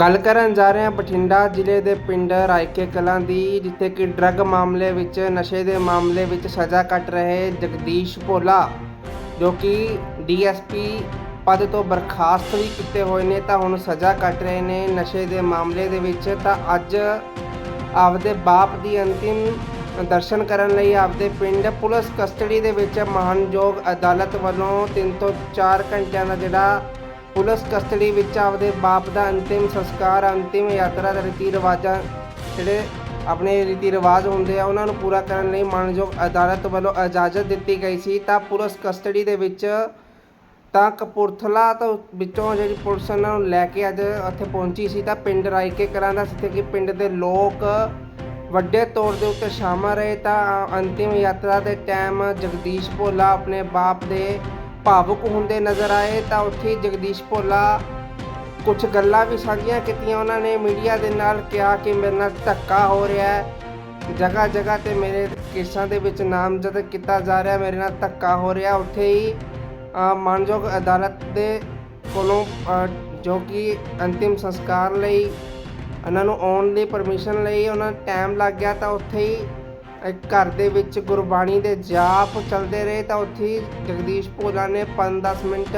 ਗੱਲ ਕਰਨ ਜਾ ਰਹੇ ਹਾਂ ਬਠਿੰਡਾ ਜ਼ਿਲ੍ਹੇ ਦੇ ਪਿੰਡ ਰਾਇਕੇ ਕਲਾਂ ਦੀ, ਜਿੱਥੇ ਕਿ ਡਰੱਗ ਮਾਮਲੇ ਵਿੱਚ, ਨਸ਼ੇ ਦੇ ਮਾਮਲੇ ਵਿੱਚ ਸਜ਼ਾ ਕੱਟ ਰਹੇ ਜਗਦੀਸ਼ ਭੋਲਾ, ਜੋ ਕਿ ਡੀਐਸਪੀ ਪਦ ਤੋਂ ਬਰਖਾਸਤ ਵੀ ਕੀਤੇ ਹੋਏ ਨੇ, ਤਾਂ ਹੁਣ ਸਜ਼ਾ ਕੱਟ ਰਹੇ ਨੇ ਨਸ਼ੇ ਦੇ ਮਾਮਲੇ ਦੇ ਵਿੱਚ। ਤਾਂ ਅੱਜ ਆਪਦੇ ਬਾਪ ਦੀ ਅੰਤਿਮ ਦਰਸ਼ਨ ਕਰਨ ਲਈ ਆਪਦੇ ਪਿੰਡ ਪੁਲਿਸ ਕਸਟਡੀ ਦੇ ਵਿੱਚ ਮਾਨਯੋਗ ਅਦਾਲਤ ਵੱਲੋਂ 3 ਤੋਂ 4 ਘੰਟਿਆਂ ਦਾ ਜਿਹੜਾ ਪੁਲਿਸ ਕਸਟਡੀ ਵਿੱਚ ਆਪਦੇ ਬਾਪ ਦਾ ਅੰਤਿਮ ਸੰਸਕਾਰ, ਅੰਤਿਮ ਯਾਤਰਾ ਦੇ ਰੀਤੀ ਰਿਵਾਜਾਂ, ਜਿਹੜੇ ਆਪਣੇ ਰੀਤੀ ਰਿਵਾਜ ਹੁੰਦੇ ਆ, ਉਹਨਾਂ ਨੂੰ ਪੂਰਾ ਕਰਨ ਲਈ ਮਾਨਯੋਗ ਅਦਾਲਤ ਵੱਲੋਂ ਇਜਾਜ਼ਤ ਦਿੱਤੀ ਗਈ ਸੀ। ਤਾਂ ਪੁਲਿਸ ਕਸਟਡੀ ਦੇ ਵਿੱਚ ਤਾਂ ਕਪੂਰਥਲਾ ਤੋਂ ਵਿੱਚੋਂ ਜਿਹੜੀ ਪੁਲਿਸ ਉਹਨਾਂ ਨੂੰ ਲੈ ਕੇ ਅੱਜ ਉੱਥੇ ਪਹੁੰਚੀ ਸੀ, ਤਾਂ ਪਿੰਡ ਰਾਇਕੇ ਕਲਾਂ ਦਾ, ਜਿੱਥੇ ਕਿ ਪਿੰਡ ਦੇ ਲੋਕ ਵੱਡੇ ਤੌਰ ਦੇ ਉੱਤੇ ਸ਼ਾਮਲ ਰਹੇ। ਤਾਂ ਅੰਤਿਮ ਯਾਤਰਾ ਦੇ ਟਾਈਮ ਜਗਦੀਸ਼ ਭੋਲਾ ਆਪਣੇ ਬਾਪ ਦੇ ਭਾਵੁਕ ਹੁੰਦੇ ਨਜ਼ਰ ਆਏ ਤਾਂ ਉੱਥੇ ਹੀ ਜਗਦੀਸ਼ ਭੋਲਾ ਕੁਝ ਗੱਲਾਂ ਵੀ ਸਾਂਝੀਆਂ ਕੀਤੀਆਂ ਉਹਨਾਂ ਨੇ। ਮੀਡੀਆ ਦੇ ਨਾਲ ਕਿਹਾ ਕਿ ਮੇਰੇ ਨਾਲ ਧੱਕਾ ਹੋ ਰਿਹਾ ਹੈ। ਜਗ੍ਹਾ ਜਗ੍ਹਾ ਤੇ ਮੇਰੇ ਕੇਸਾਂ ਦੇ ਵਿੱਚ ਨਾਮਜ਼ਦ ਕੀਤਾ ਜਾ ਰਿਹਾ ਮੇਰੇ ਨਾਲ ਧੱਕਾ ਹੋ ਰਿਹਾ ਉੱਥੇ ਹੀ ਅ, ਮਾਨਯੋਗ ਅਦਾਲਤ ਦੇ ਕੋਲੋਂ ਜੋ ਕਿ ਅੰਤਿਮ ਸੰਸਕਾਰ ਲਈ ਉਹਨਾਂ ਨੂੰ ਆਉਣ ਦੀ ਪਰਮਿਸ਼ਨ ਲਈ ਉਹਨਾਂ ਟਾਈਮ ਲੱਗ ਗਿਆ ਤਾਂ ਉੱਥੇ ਹੀ ਘਰ ਦੇ ਵਿੱਚ ਗੁਰਬਾਣੀ ਦੇ ਜਾਪ ਚੱਲਦੇ ਰਹੇ ਤਾਂ ਉੱਥੇ ਹੀ ਜਗਦੀਸ਼ ਭੋਲਾ ਨੇ 5-10 ਮਿੰਟ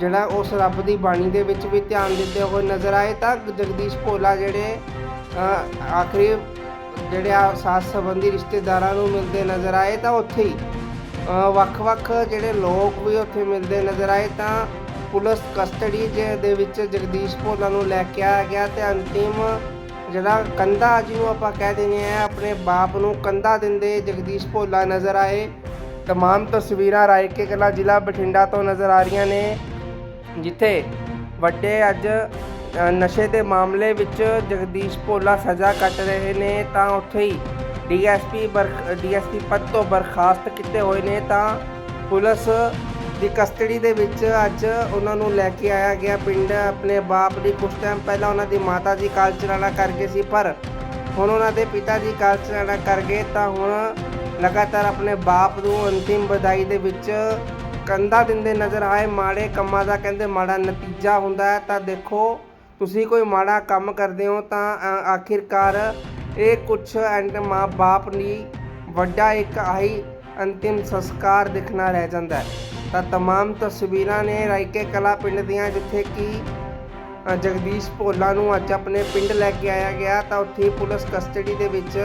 ਜਿਹੜਾ ਉਸ ਰੱਬ ਦੀ ਬਾਣੀ ਦੇ ਵਿੱਚ ਵੀ ਧਿਆਨ ਦਿੰਦੇ ਹੋਏ ਨਜ਼ਰ ਆਏ ਤਾਂ ਜਗਦੀਸ਼ ਭੋਲਾ ਜਿਹੜੇ ਆਖਰੀ ਜਿਹੜੇ ਆ ਸਾਥ ਸੰਬੰਧੀ ਰਿਸ਼ਤੇਦਾਰਾਂ ਨੂੰ ਮਿਲਦੇ ਨਜ਼ਰ ਆਏ ਤਾਂ ਉੱਥੇ ਹੀ ਵੱਖ-ਵੱਖ ਜਿਹੜੇ ਲੋਕ ਵੀ ਉੱਥੇ ਮਿਲਦੇ ਨਜ਼ਰ ਆਏ ਤਾਂ ਪੁਲਿਸ ਕਸਟਡੀ ਜੇ ਦੇ ਵਿੱਚ ਜਗਦੀਸ਼ ਭੋਲਾ ਨੂੰ ਲੈ ਕੇ ਆਇਆ ਗਿਆ ਤੇ ਅੰਤਿਮ ਜਿਹੜਾ ਕੰਧਾ ਜਿਹਨੂੰ ਆਪਾਂ ਕਹਿ ਦਿੰਦੇ ਆ ਆਪਣੇ ਬਾਪ ਨੂੰ ਕੰਧਾ ਦਿੰਦੇ ਜਗਦੀਸ਼ ਭੋਲਾ ਨਜ਼ਰ ਆਏ। ਤਮਾਮ ਤਸਵੀਰਾਂ ਰਾਇਕੇ ਕਲਾ ਜ਼ਿਲ੍ਹਾ ਬਠਿੰਡਾ ਤੋਂ ਨਜ਼ਰ ਆ ਰਹੀਆਂ ਨੇ, ਜਿੱਥੇ ਵੱਡੇ ਅੱਜ ਨਸ਼ੇ ਦੇ ਮਾਮਲੇ ਵਿੱਚ ਜਗਦੀਸ਼ ਭੋਲਾ ਸਜ਼ਾ ਕੱਟ ਰਹੇ ਨੇ। ਤਾਂ ਉੱਥੇ ਹੀ ਡੀਐਸਪੀ ਡੀਐਸਪੀ ਪਦ ਤੋਂ ਬਰਖਾਸਤ ਕੀਤੇ ਹੋਏ ਨੇ। ਤਾਂ ਪੁਲਿਸ ਦੀ ਕਸਟਡੀ ਦੇ ਵਿੱਚ ਅੱਜ ਉਹਨਾਂ ਨੂੰ ਲੈ ਕੇ ਆਇਆ ਗਿਆ। ਪਿੰਡ ਆਪਣੇ ਬਾਪ ਦੀ ਕੁਝ ਟਾਈਮ ਪਹਿਲਾਂ ਉਹਨਾਂ ਦੀ ਮਾਤਾ ਜੀ ਕਾਲ ਚਲਾਣਾ ਕਰਕੇ ਸੀ, ਪਰ ਹੁਣ ਉਹਨਾਂ ਦੇ ਪਿਤਾ ਜੀ ਕਾਲ ਚਲਾਣਾ ਕਰ ਗਏ ਤਾਂ ਹੁਣ ਲਗਾਤਾਰ ਆਪਣੇ ਬਾਪ ਨੂੰ ਅੰਤਿਮ ਵਿਦਾਈ ਦੇ ਵਿੱਚ ਕੰਧਾ ਦਿੰਦੇ ਨਜ਼ਰ ਆਏ ਮਾੜੇ ਕੰਮਾਂ ਦਾ ਕਹਿੰਦੇ ਮਾੜਾ ਨਤੀਜਾ ਹੁੰਦਾ ਹੈ ਤਾਂ ਦੇਖੋ ਤੁਸੀਂ ਕੋਈ ਮਾੜਾ ਕੰਮ ਕਰਦੇ ਹੋ ਤਾਂ ਅ, ਆਖਿਰਕਾਰ ਇਹ ਕੁਛ ਐਂਡ ਮਾਂ ਬਾਪ ਲਈ ਵੱਡਾ ਇੱਕ ਆਹੀ ਅੰਤਿਮ ਸੰਸਕਾਰ ਦਿਖਣਾ ਰਹਿ ਜਾਂਦਾ ਹੈ ਤਾਂ तमाम ਤਸਵੀਰਾਂ ਨੇ ਰਾਇਕੇ ਕਲਾ ਪਿੰਡ ਦੀਆਂ ਜਿੱਥੇ ਕਿ ਅ, ਜਗਦੀਸ਼ ਭੋਲਾ ਨੂੰ ਅੱਜ ਆਪਣੇ ਪਿੰਡ ਲੈ ਕੇ ਆਇਆ ਗਿਆ ਤਾਂ ਉੱਥੇ ਹੀ ਪੁਲਿਸ ਕਸਟਡੀ ਦੇ ਵਿੱਚ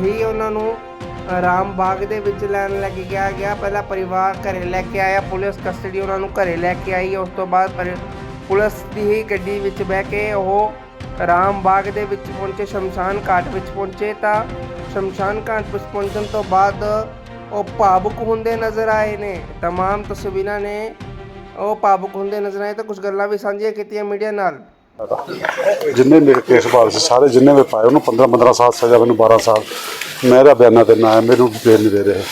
ਹੀ ਉਹਨਾਂ ਨੂੰ ਰਾਮ ਬਾਗ ਦੇ ਵਿੱਚ ਲੈਣ ਲੈ ਕੇ ਗਿਆ ਗਿਆ ਪਹਿਲਾਂ ਪਰਿਵਾਰ ਘਰੇ ਲੈ ਕੇ ਆਇਆ ਪੁਲਿਸ ਕਸਟਡੀ ਉਹਨਾਂ ਨੂੰ ਘਰੇ ਲੈ ਕੇ ਆਈ ਉਸ ਤੋਂ ਬਾਅਦ ਪਰ- ਪੁਲਿਸ ਦੀ ਹੀ ਗੱਡੀ ਵਿੱਚ ਬਹਿ ਕੇ ਉਹ ਰਾਮ ਬਾਗ ਦੇ ਵਿੱਚ ਪਹੁੰਚੇ ਸ਼ਮਸ਼ਾਨ ਘਾਟ ਵਿੱਚ ਪਹੁੰਚੇ ਤਾਂ ਸ਼ਮਸ਼ਾਨ ਘਾਟ ਵਿੱਚ ਪਹੁੰਚਣ ਤੋਂ ਬਾਅਦ ਉਹ ਭਾਵੁਕ ਹੁੰਦੇ ਨਜ਼ਰ ਆਏ ਨੇ तमाम ਤਸਵੀਰਾਂ ਨੇ ਉਹ ਭਾਵੁਕ ਹੁੰਦੇ ਨਜ਼ਰ ਆਏ ਤਾਂ ਕੁਝ ਗੱਲਾਂ ਵੀ ਸਾਂਝੀਆਂ ਕੀਤੀਆਂ ਮੀਡੀਆ ਨਾਲ। ਜਿੰਨੇ ਮੇਰੇ ਕੇਸ ਬਾਲ ਸੀ ਸਾਰੇ ਜਿੰਨੇ ਵੀ ਪਾਏ ਉਹਨੂੰ 15 15 ਸਾਲ ਸਜ਼ਾ ਮੈਨੂੰ 12 ਸਾਲ। ਮੇਰਾ ਬਿਆਨਾ ਦੇਣਾ ਹੈ ਮੈਨੂੰ ਬੇਲ ਨਹੀਂ ਦੇ ਰਹੇ।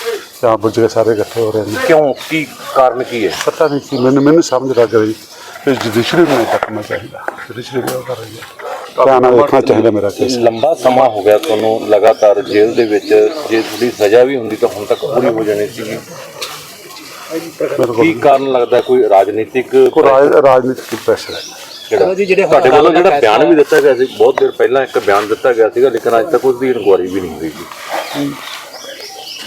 ਜਾਂ ਬੁੱਝ ਕੇ ਸਾਰੇ ਇਕੱਠੇ ਹੋ ਰਹੇ ਨੇ। ਕਿਉਂ? ਕੀ ਕਾਰਨ ਕੀ ਹੈ? ਪਤਾ ਨਹੀਂ ਕਿ ਮੈਨੂੰ ਮੈਨੂੰ ਸਮਝ ਲੱਗ ਰਹੀ ਕਿ ਜੁਡੀਸ਼ਰੀ ਨੂੰ ਤੱਕਣਾ ਚਾਹੀਦਾ। ਜੁਡੀਸ਼ਰੀ ਉਹ ਕਰ ਰਹੀ ਹੈ? ਧਿਆਨ ਦੇਖਣਾ ਚਾਹੀਦਾ ਮੇਰਾ ਕੇਸ ਲੰਬਾ ਸਮਾਂ ਹੋ ਗਿਆ ਤੁਹਾਨੂੰ ਲਗਾਤਾਰ ਜੇਲ੍ਹ ਦੇ ਵਿੱਚ। ਜੇ ਤੁਹਾਡੀ ਸਜ਼ਾ ਵੀ ਹੁੰਦੀ ਤਾਂ ਹੁਣ ਤੱਕ ਪੂਰੀ ਹੋ ਜਾਣੀ ਸੀ। ਮੇਰੇ ਕੀ ਕਾਰਨ ਲੱਗਦਾ ਕੋਈ ਰਾਜਨੀਤਿਕ ਰਾਜਨੀਤਿਕ ਪ੍ਰੈਸ਼ਰ ਹੈ। ਜਿਹੜਾ ਤੁਹਾਡੇ ਵੱਲੋਂ ਜਿਹੜਾ ਬਿਆਨ ਵੀ ਦਿੱਤਾ ਗਿਆ ਸੀ ਬਹੁਤ ਦੇਰ ਪਹਿਲਾਂ ਇੱਕ ਬਿਆਨ ਦਿੱਤਾ ਗਿਆ ਸੀਗਾ ਲੇਕਿਨ ਅੱਜ ਤੱਕ ਉਸ ਦੀ ਇਨਕੁਆਰੀ ਵੀ ਨਹੀਂ ਹੋਈ ਜੀ।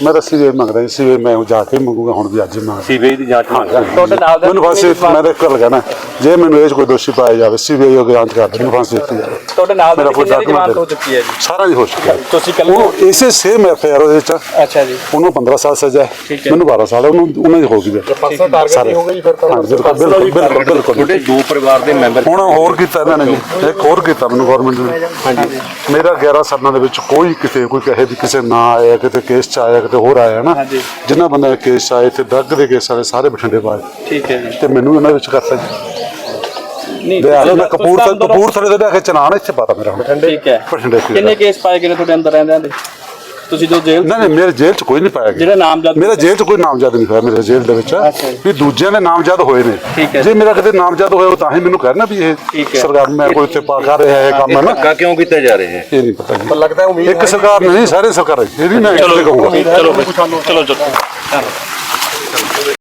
ਮੈਂ ਰੱਸੀ ਦੇ ਮੰਗ ਰਿਹਾ ਸੀ ਮੈਂ ਜਾ ਕੇ ਮੰਗੂਗਾ ਹੁਣ ਵੀ ਅੱਜ ਹੀ ਮੰਗ ਸੀਬੀਆਈ ਦੀ ਜਾਂਚ ਮੰਗ ਤੁਹਾਡੇ ਨਾਲ ਮੈਨੂੰ ਫਾਂਸੀ ਮੈਂ ਤਾਂ ਗੱਲ ਕਹਿਣਾ। ਜੇ ਮੈਨੂੰ ਇਹ 'ਚ ਕੋਈ ਦੋਸ਼ੀ ਪਾਇਆ ਜਾਵੇ ਸੀਬੀਆਈ ਉਹ ਜਾਂਚ ਕਰ ਦੇ ਮੈਨੂੰ ਫਾਂਸੀ ਦਿੱਤੀ ਜਾਵੇ। ਤੁਹਾਡੇ ਨਾਲ ਦੇ ਮੇਰਾ ਕੋਈ ਕਿੰਨੇ ਦੀ ਜ਼ਮਾਨਤ ਹੋ ਚੁੱਕੀ ਹੈ ਜੀ। ਸਾਰਾ ਹੀ ਹੋ ਚੁੱਕਿਆ। ਤੁਸੀਂ ਕੱਲ ਉਹ ਇਸੇ ਸੇਮ ਐਫਆਰ ਉਹਦੇ ਚ। ਅੱਛਾ ਜੀ। ਉਹਨੂੰ 15 ਸਾਲ ਸਜ਼ਾ ਹੈ। ਠੀਕ ਹੈ। ਮੈਨੂੰ 12 ਸਾਲ ਹੈ, ਉਹਨੂੰ ਉਹਨਾਂ ਦੀ ਹੋ। ਗਈ ਪਾਸਾ ਟਾਰਗੇਟ ਹੀ ਹੋ ਗਈ ਫਿਰ ਤਾਂ। ਬਿਲਕੁਲ ਬਿਲਕੁਲ ਬਿਲਕੁਲ ਬਿਲਕੁਲ। ਤੁਹਾਡੇ ਦੋ ਪਰਿਵਾਰ ਦੇ ਮੈਂਬਰ ਹੁਣ ਹੋਰ ਕੀਤਾ ਇਹਨਾਂ ਨੇ ਜੀ। ਇੱਕ ਹੋਰ ਕੀਤਾ ਮੈਨੂੰ ਗਵਰਨਮੈਂਟ ਨੇ। ਹਾਂਜੀ। ਮੇਰਾ 11 ਸਾਲਾਂ ਦੇ ਵਿੱਚ ਕੋਈ ਕਿਤੇ ਕੋਈ ਕਹੇ ਵੀ ਕਿਸੇ ਨਾ ਆਇਆ ਕਿਤੇ ਕੇਸ ਚ ਆਇਆ ਕਿਤੇ ਹੋਰ ਆਇਆ ਨਾ। ਹਾਂਜੀ। ਜਿਨ੍ਹਾਂ ਬੰਦੇ ਕੇਸ 'ਚ ਆਏ ਤੇ ਡਰੱਗ ਦੇ ਕੇਸ ਵਾਲੇ ਸਾਰੇ ਬਠਿੰਡੇ ਪਾਏ ਠੀਕ ਹੈ ਜੀ। ਤੇ ਮੈਨੂੰ ਇਹਨਾਂ ਵਿੱਚ ਕਰਤਾ ਜੀ। ਨਹੀਂ ਦੇ ਆ ਮੈਂ ਕਪੂਰਥਲੇ ਕਪੂਰਥਲੇ ਦੇ ਲੈ ਕੇ ਚਲਾਣ ਇੱਥੇ ਪਾਤਾ ਮੇਰਾ ਹੁਣ। ਠੀਕ ਹੈ। ਬਠਿੰਡੇ ਕਿੰਨੇ ਕੇਸ ਪਾਏ ਗਏ ਨੇ ਤੁਹਾਡੇ ਅੰਦਰ ਰਹਿੰਦਿਆਂ ਦੇ? ਤੁਸੀਂ ਜੋ ਜੇਲ੍ਹ ਨਹੀਂ ਨਹੀਂ ਮੇਰੇ ਜੇਲ੍ਹ 'ਚ ਕੋਈ ਨਹੀਂ ਪਾਇਆ ਗਿਆ। ਜਿਹੜਾ ਨਾਮਜ਼ਦ ਮੇਰਾ ਜੇਲ੍ਹ 'ਚ ਕੋਈ ਨਾਮਜ਼ਦ ਨਹੀਂ ਹੋਇਆ ਮੇਰੇ ਜੇਲ੍ਹ ਦੇ ਵਿੱਚ। ਵੀ ਦੂਜਿਆਂ ਦੇ ਨਾਮਜ਼ਦ ਹੋਏ ਨੇ। ਜੇ ਮੇਰਾ ਕਿਤੇ ਨਾਮਜ਼ਦ ਹੋਇਆ ਉਹ ਤਾਂ ਹੀ ਮੈਨੂੰ ਕਹਿਣਾ ਵੀ ਇਹ। ਸਰਕਾਰ ਮੈਂ ਕੋਈ ਇੱਥੇ ਪਾ ਕਰ ਰਿਹਾ ਹੈ ਕੰਮ ਹੈ ਨਾ। ਧੱਕਾ ਕਿਉਂ ਕੀਤਾ ਜਾ ਰਿਹਾ ਹੈ? ਇਹ ਨਹੀਂ ਪਤਾ ਜੀ। ਲੱਗਦਾ ਉਮੀਦ ਇੱਕ ਸਰਕਾਰ ਨਹੀਂ ਸਾਰੇ ਸਰਕਾਰ ਇਹ ਨਹੀਂ ਮੈਂ ਚਲੋ ਚਲੋ ਚਲੋ ਚਲੋ।